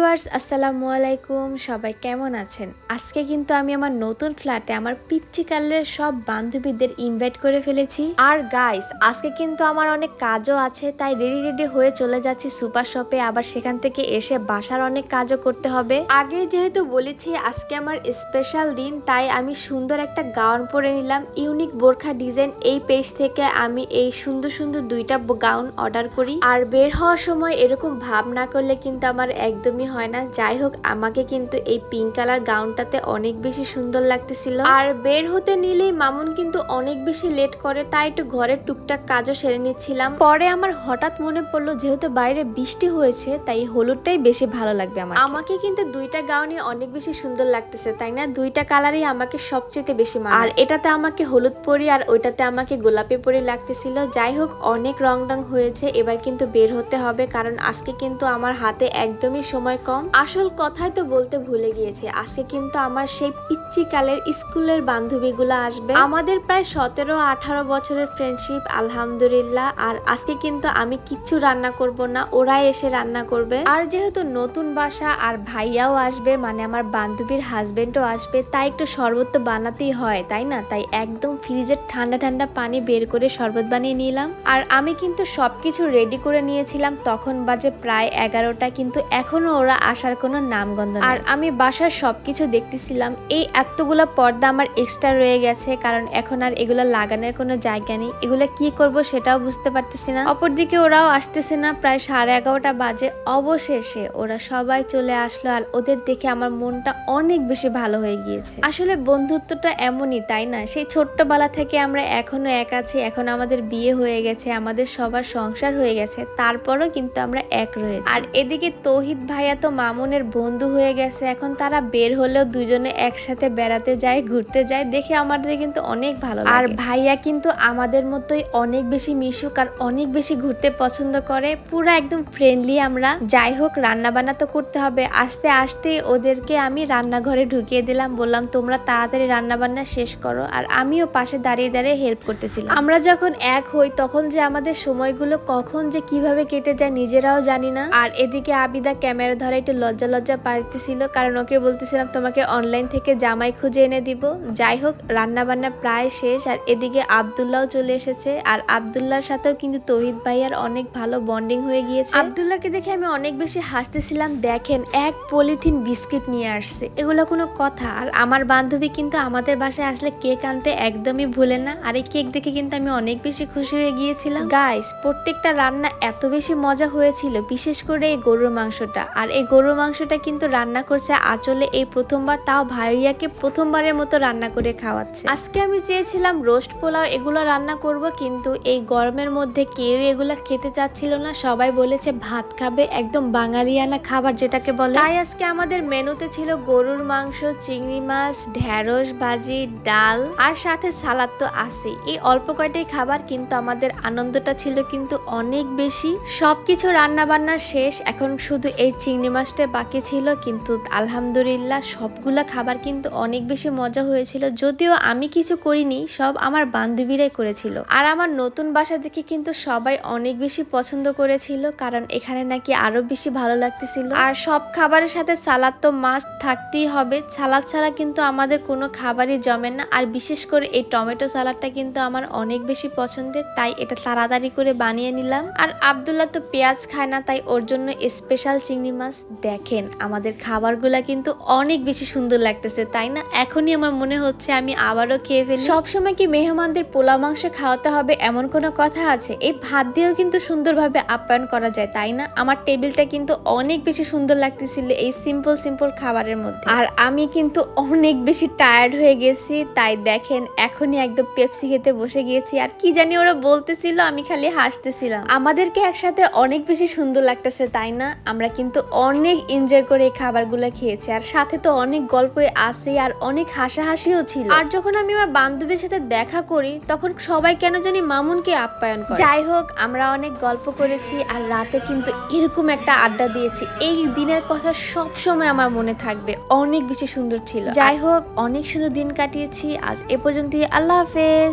Viewers, আসসালামু আলাইকুম। সবাই কেমন আছেন? আজকে কিন্তু আমি আমার নতুন ফ্ল্যাটে আমার পিচ্চি কালের সব বান্ধবীদের ইনভাইট করে ফেলেছি। আর গাইস আজকে কিন্তু আমার অনেক কাজও আছে, তাই রেডি রেডি হয়ে চলে যাচ্ছি সুপার শপে। আবার সেখান থেকে এসে বাসার অনেক কাজও করতে হবে। আগে যেহেতু বলেছি, আজকে আমার স্পেশাল দিন, তাই আমি সুন্দর একটা গাউন পরে নিলাম। ইউনিক বোরখা ডিজাইন এই পেজ থেকে আমি এই সুন্দর সুন্দর দুইটা গাউন অর্ডার করি। আর বের হওয়ার সময় এরকম ভাব না করলে কিন্তু আমার একদমই হয় না। যাই হোক, আমাকে কিন্তু এই পিঙ্ক কালার গাউনটাতে অনেক বেশি সুন্দর লাগতেছিল। আর বের হতে নিলেই মামুন কিন্তু অনেক বেশি লেট করে, তাই একটু ঘরের টুকটাক কাজও সেরে নিচ্ছিলাম। পরে আমার হঠাৎ মনে পড়ল, যেহেতু বাইরে বৃষ্টি হয়েছে, তাই হলুদটাই বেশি ভালো লাগবে আমার আমাকে কিন্তু দুইটা গাউনই অনেক বেশি সুন্দর লাগতেছে, তাই না? দুইটা কালারই আমাকে সবচেয়ে বেশি আর এটাতে আমাকে হলুদ পরি আর ওইটাতে আমাকে গোলাপি পরি লাগতেছিল। যাই হোক, অনেক রং রং হয়েছে, এবার কিন্তু বের হতে হবে, কারণ আজকে কিন্তু আমার হাতে একদমই সময় কম আসল কথাই তো বলতে ভুলে গিয়েছি। আজকে কিন্তু আমার সেই পিচ্চিকালের স্কুলের বান্ধবীগুলো আসবে। আমাদের প্রায় সতেরো, আঠারো বছরের ফ্রেন্ডশিপ আলহামদুলিল্লাহ। আর আজকে কিন্তু আমি কিচ্ছু রান্না করব না, ওরাই এসে রান্না করবে। আর যেহেতু নতুন বাসা আর ভাইয়াও আসবে মানে আমার বান্ধবীর হাজবেন্ডও আসবে, তাই একটু শরবত তো বানাতেই হয়, তাই না? তাই একদম ফ্রিজের ঠান্ডা ঠান্ডা পানি বের করে শরবত বানিয়ে নিলাম। আর আমি কিন্তু সবকিছু রেডি করে নিয়েছিলাম, তখন বাজে প্রায় এগারোটা, কিন্তু এখনও ওরা আসার কোনো নামগন্ধ। আর আমি বাসার সবকিছু দেখতেছিলাম, এই এতগুলো পর্দা আমার এক্সট্রা রয়ে গেছে, কারণ এখন আর এগুলো লাগানোর কোনো জায়গা নেই। এগুলো কি করব সেটাও বুঝতে পারতেছি না। অপরদিকে ওরাও আসতেছে না, প্রায় সাড়ে এগারোটা বাজে। অবশেষে ওরা সবাই চলে আসলো আর ওদের দেখে আমার মনটা অনেক বেশি ভালো হয়ে গিয়েছে। আসলে বন্ধুত্বটা এমনই, তাই না? সেই ছোট্টবেলা থেকে আমরা এখনও এক আছি, এখন আমাদের বিয়ে হয়ে গেছে, আমাদের সবার সংসার হয়ে গেছে, তারপরও কিন্তু আমরা এক রয়েছি। আর এদিকে তৌহিদ ভাইয়া তো মামুনের বন্ধু হয়ে গেছে। এখন তারা বের হলেও দুজনে একসাথে বেড়াতে যায় ঘুরতে যায়। দেখে আমাদের কিন্তু অনেক ভালো আর ভাইয়া কিন্তু আমাদের মতোই অনেক বেশি মিশুক আর অনেক বেশি ঘুরতে পছন্দ করে। পুরো একদম ফ্রেন্ডলি আমরা। যাই হোক রান্না বান্না তো করতে হবে। আস্তে আস্তে ওদেরকে আমি রান্নাঘরে ঢুকিয়ে দিলাম। বললাম তোমরা তাড়াতাড়ি রান্না বান্না শেষ করো। আর আমিও পাশে দাঁড়িয়ে দাঁড়িয়ে হেল্প করতেছিলাম। আমরা যখন এক হই তখন যে আমাদের সময়গুলো কখন যে কীভাবে কেটে যায় নিজেরাও জানি না। আর এদিকে আবিদা ক্যামেরা ধরে একটু লজ্জা লজ্জা পাইতেছিল কারণ ওকে বলতেছিলাম তোমাকে অনলাইন থেকে জামাই খুঁজে এনে দিব। যাই হোক রান্না বান্না প্রায় শেষ আর এদিকে আবদুল্লাহও চলে এসেছে। আর আবদুল্লাহর সাথেও কিন্তু তৌহিদ ভাইয়ার অনেক ভালো বন্ডিং হয়ে গিয়েছে। আবদুল্লাহকে দেখে আমি অনেক বেশি হাসতেছিলাম দেখেন এক পলিথিন বিস্কিট নিয়ে আসছে। এগুলো কোনো কথা। আর আমার বান্ধবী কিন্তু আমাদের বাসায় আসলে কেক আনতে একদমই ভুলে না। আর এই কেক দেখে কিন্তু আমি অনেক বেশি খুশি হয়ে গিয়েছিলাম। গাইস প্রত্যেকটা রান্না এত বেশি মজা হয়েছিল বিশেষ করে এই গরুর মাংসটা। আর এই গরুর মাংসটা কিন্তু রান্না করছে আচলে এই প্রথমবার, তাও ভাইয়াকে প্রথমবারের মতো রান্না করে খাওয়াচ্ছে। আজকে আমি চেয়েছিলাম রোস্ট পোলাও এগুলো রান্না করব, কিন্তু এই গরমের মধ্যে কেউ এগুলো খেতে চাচ্ছিল না। সবাই বলেছে ভাত খাবে একদম বাঙালিয়ানা খাবার যেটাকে বলে। তাই আজকে আমাদের মেনুতে ছিল গরুর মাংস, চিংড়ি মাছ, ঢেঁড়স ভাজি, ডাল আর সাথে সালাদ তো আছেই। এই অল্প কয়টাই খাবার, কিন্তু আমাদের আনন্দটা ছিল কিন্তু অনেক বেশি। সবকিছু রান্না বান্না শেষ, এখন শুধু এই চিংড়ি মাছটা বাকি ছিল, কিন্তু আলহামদুলিল্লাহ সবগুলা খাবার কিন্তু অনেক বেশি মজা হয়েছিল। যদিও আমি কিছু করিনি, সব আমার বান্ধবীরাই করেছিল। আর আমার নতুন বাসা দেখে কিন্তু সবাই অনেক বেশি পছন্দ করেছিল, কারণ এখানে নাকি আরও বেশি ভালো লাগতেছিল। আর সব খাবারের সাথে সালাদ তো মাছ থাকতেই হবে। সালাদ ছাড়া কিন্তু আমাদের কোনো খাবারই জমে না। আর বিশেষ করে এই টমেটো সালাদটা কিন্তু আমার অনেক বেশি পছন্দের, তাই এটা তাড়াতাড়ি করে বানিয়ে নিলাম। আর আবদুল্লাহ তো পেঁয়াজ খায় না, তাই ওর জন্য স্পেশাল চিংড়ি মাছ। দেখেন, আমাদের খাবারগুলা কিন্তু অনেক বেশি সুন্দর লাগতেছে, তাই না? এখনই আমার মনে হচ্ছে আমি আবারও খেয়ে ফেলি। সবসময় কি মেহমানদের পোলা মাংস খাওয়াতে হবে এমন কোনো কথা আছে? এই ভাত দিয়েও কিন্তু সুন্দরভাবে আপ্যায়ন করা যায়, তাই না? আমার টেবিলটা কিন্তু অনেক বেশি সুন্দর লাগতেছিল এই সিম্পল সিম্পল খাবারের মধ্যে। আর আমি কিন্তু অনেক বেশি টায়ার্ড হয়ে গেছি, তাই দেখেন, এখনই একদম পেপসি খেতে বসে গিয়েছি। আর কি জানি ওরা বলতেছিল, আমি খালি হাসতেছিলাম। আমাদেরকে একসাথে অনেক বেশি সুন্দর লাগতেছে, তাই না? আমরা কিন্তু অনেক এনজয় করে এই খাবারগুলো খেয়েছি। আর সাথে তো অনেক গল্প আছে আর অনেক হাসাহাসিও ছিল। আর যখন আমি আমার বান্ধবীর সাথে দেখা করি তখন সবাই কেন জানি মামুনকে আপ্যায়ন করে। যাই হোক আমরা অনেক গল্প করেছি আর রাতে কিন্তু এরকম একটা আড্ডা দিয়েছি। এই দিনের কথা সব সময় আমার মনে থাকবে। অনেক বেশি সুন্দর ছিল। যাই হোক অনেক সুন্দর দিন কাটিয়েছি। আজ এ পর্যন্তই। আল্লাহ হাফেজ।